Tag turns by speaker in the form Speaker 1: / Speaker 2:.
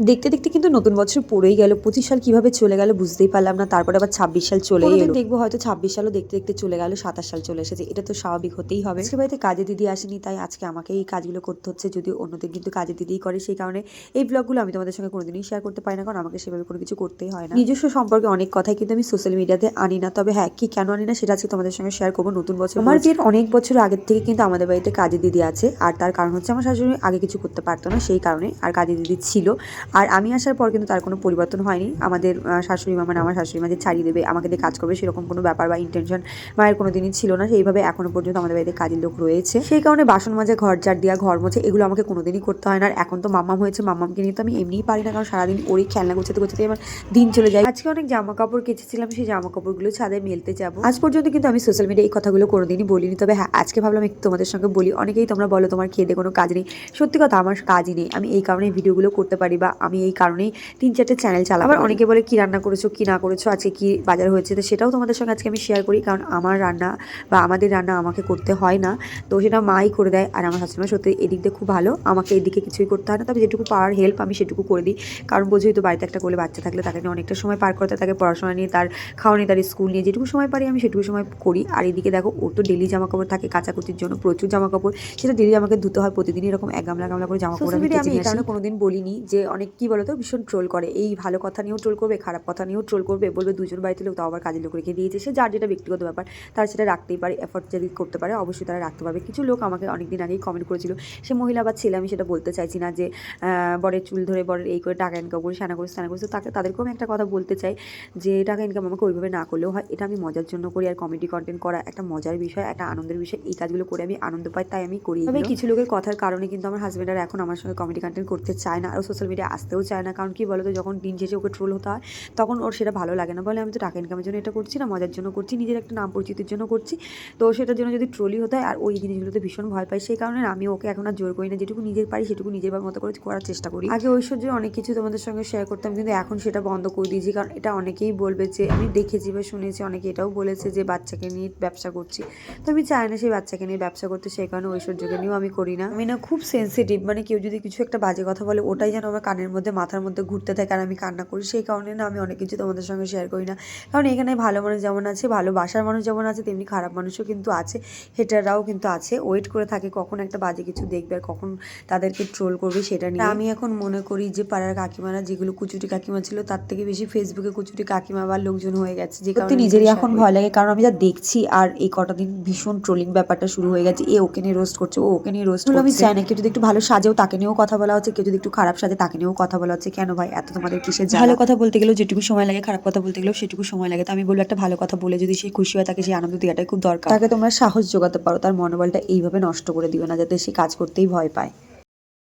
Speaker 1: দেখতে দেখতে কিন্তু নতুন বছর পড়েই গেল। পঁচিশ সাল কীভাবে চলে গেল বুঝতেই পারলাম না। তারপরে আবার ছাব্বিশ সাল চলে এলো। দেখব হয়তো ছাব্বিশ সালও দেখতে দেখতে চলে গেল সাতাশ সাল চলে এসেছে। এটা তো স্বাভাবিক হতেই হবে। আজকে বাড়িতে কাজে দিদি আসেনি তাই আজকে আমাকে এই কাজগুলো করতে হচ্ছে। যদি অন্যদের কিন্তু কাজে দিদিই করে সেই কারণে এই ব্লগগুলো আমি তোমাদের সঙ্গে কোনোদিনই শেয়ার করতে পারি না কারণ আমাকে সেভাবে কোনো কিছু করতেই হয় না। নিজস্ব সম্পর্কে অনেক কথাই কিন্তু আমি সোশ্যাল মিডিয়াতে আনি না। তবে হ্যাঁ কি কেন আনি না সেটা আজকে তোমাদের সঙ্গে শেয়ার করব নতুন বছর আমার বিয়ের অনেক বছর আগের থেকে কিন্তু আমাদের বাড়িতে কাজে দিদি আছে। আর তার কারণ হচ্ছে আমার শাশুড়ি আগে কিছু করতে পারতো না সেই কারণে আর কাজে দিদি ছিল। আর আমি আসার পর কিন্তু তার কোনো পরিবর্তন হয়নি। আমাদের শাশুড়ি মা মানে আমার শাশুড়ি মা যে ছাড়িয়ে দেবে, আমাকে দিয়ে কাজ করবে, সেরকম কোনো ব্যাপার বা ইন্টেনশন মায়ের কোনো দিনই ছিল না। সেইভাবে এখনও পর্যন্ত আমাদের বাড়িতে কাজের লোক রয়েছে। সেই কারণে বাসন মাজা, ঘর ঝাড় দেওয়া, ঘর মোছে, এগুলো আমাকে কোনোদিনই করতে হয় না। আর এখন তো মাম্মাম হয়েছে, মাম্মামকে নিয়ে তো আমি এমনিই পারি না, কারণ সারাদিন ওরই খেলনা গোছাতে গোছাতে আমার দিন চলে যায়। আজকে অনেক জামা কাপড় কেচেছিলাম, সেই জামা কাপড়গুলো ছাদে মেলতে যাব। আজ পর্যন্ত কিন্তু আমি সোশ্যাল মিডিয়ায় এই কথাগুলো কোনোদিনই বলিনি। তবে হ্যাঁ আজকে ভাবলাম একটু তোমাদের সঙ্গে বলি, অনেকেই তোমরা বলো তোমার খেয়ে কোনো কাজ নেই। সত্যি কথা, আমার কাজই নেই। আমি এই কারণেই ভিডিওগুলো করতে পারি বা আমি এই কারণেই তিন চারটে চ্যানেল চালাবো। আবার অনেকে বলে কি রান্না করেছ কি না করেছ? আজকে কি বাজার হয়েছে? তো সেটাও তোমাদের সঙ্গে আজকে আমি শেয়ার করি। কারণ আমার রান্না বা আমাদের রান্না আমাকে করতে হয় না। তো সেটা মাই করে দেয় আর আমার শাশুড়ি মা সত্যি এদিক দিয়ে খুব ভালো। আমাকে এদিকে কিছুই করতে হয় না। তবে যেটুকু পাওয়ার হেল্প আমি সেটুকু করে দিই। কারণ বোঝোই তো বাড়িতে একটা কোলে বাচ্চা থাকলে তাকে নিয়ে অনেকটা সময় পার করতে থাকে পড়াশোনা নিয়ে তার খাওয়া নিয়ে তার স্কুল নিয়ে যেটুকু সময় পারি আমি সেটুকু সময় করি। আর এদিকে দেখো ওর তো ডেলি জামা কাপড় থাকে কাচাকুচির জন্য প্রচুর জামা কাপড় সেটা ডেলি আমাকে ধুতে হয় প্রতিদিন এরকম এক গামলা গামলা করে জামা কাপড় আমি কোনোদিন বলিনি যে অনেক কি বলতো ভীষণ ট্রোল করে। এই ভালো কথা নিয়েও ট্রোল করবে খারাপ কথা নিয়েও ট্রোল করবে বলবে দুজন বাড়িতে লোক তাও আবার কাজের লোক রেখে দিয়েছে। সে যার যেটা ব্যক্তিগত ব্যাপার তারা সেটা রাখতেই পারে এফোর্ট যদি করতে পারে অবশ্যই তারা রাখতে পারবে। কিছু লোক আমাকে অনেকদিন আগেই কমেন্ট করেছিল সে মহিলা বা ছেলে আমি সেটা বলতে চাইছি না যে বরের চুল ধরে বরের এই করে টাকা ইনকাম করে সানা করে স্নানা করি তাকে তাদেরকেও আমি একটা কথা বলতে চাই যে টাকা ইনকাম আমাকে ওইভাবে না করলেও হয়। এটা আমি মজার জন্য করি আর কমেডি কন্টেন্ট করা একটা মজার বিষয় একটা আনন্দের বিষয়। এই কাজগুলো করে আমি আনন্দ পাই তাই আমি করি তবে কিছু লোকের কথার কারণে কিন্তু আমার হাজব্যান্ড আর এখন আমার সঙ্গে কমেডি কন্টেন্ট করতে চায় না আর সোশ্যাল মিডিয়া আসতেও চায় না। কারণ কি বলো তো যখন দিন শেষে ওকে ট্রোল হতে হয়, তখন ওর সেটা ভালো লাগে না। বলে আমি তো টাকা ইনকামের জন্য এটা করছি না, মজার জন্য করছি, নিজের একটা নাম পরিচিতির জন্য করছি। তো সেটার জন্য যদি ট্রোলি হতে হয়, আর ওই জিনিসগুলোতে ভীষণ ভয় পাই সেই কারণে আমি ওকে এখন আর জোর করি না। যেটুকু নিজের পারি, সেটুকু নিজের মতো করে করার চেষ্টা করি। আগে ঐশ্বর্যের অনেক কিছু তোমাদের সঙ্গে শেয়ার করতাম, কিন্তু এখন সেটা বন্ধ করে দিয়েছি। কারণ এটা অনেকেই বলবে যে, আমি দেখেছি বা শুনেছি, অনেকে এটাও বলেছে যে, বাচ্চাকে নিয়ে ব্যবসা করছি। তো আমি চাই না সেই বাচ্চাকে নিয়ে ব্যবসা করতে, সেই কারণে ঐশ্বর্যকে নিয়েও আমি করি না। আমি না খুব সেন্সিটিভ মানে কেউ যদি কিছু একটা বাজে কথা বলে, ওটাই যেন আমার কানের মধ্যে মাথার মধ্যে ঘুরতে থাকে আর আমি কান্না করি সেই কারণে না আমি অনেক কিছু তোমাদের সঙ্গে শেয়ার করি না। কারণ এখানে ভালো মানুষ যেমন আছে ভালো বাসার মানুষ যেমন আছে তেমনি খারাপ মানুষও কিন্তু আছে হেটাররাও কিন্তু আছে। ওয়েট করে থাকে কখন একটা বাজে কিছু দেখবে আর কখন তাদেরকে ট্রোল করবে সেটা নিয়ে। আমি এখন মনে করি যে পাড়ার কাকিমারা যেগুলো কুচুটি কাকিমা ছিল তার থেকে বেশি ফেসবুকে কুচুটি কাকিমা বা লোকজন হয়ে গেছে যে কারণে নিজেরই এখন ভয় লাগে কারণ আমি যা দেখছি আর এই কটা দিন ভীষণ ট্রোলিং ব্যাপারটা শুরু হয়ে গেছে এ ওকে নিয়ে রোস্ট করছে ও ওকে নিয়ে রোস্ট আমি চাই না কেউ যদি একটু ভালো সাজেও তাকে নিয়েও কথা বলা হচ্ছে কেউ যদি একটু খারাপ সাজে তাকে নিয়েও কথা বলা হচ্ছে কেন ভাই? এত তোমাদের কিসের ভালো কথা বলতে গেলেও যেটুকু সময় লাগে খারাপ কথা বলতে গেলেও সেটুকু সময় লাগে। তো আমি বলব একটা ভালো কথা বলে যদি সে খুশি হয় তাকে সেই আনন্দ দেওয়াটাই খুব দরকার। তাকে তোমরা সাহস যোগাতে পারো তার মনোবলটা এইভাবে নষ্ট করে দিও না যাতে সে কাজ করতেই ভয় পায়।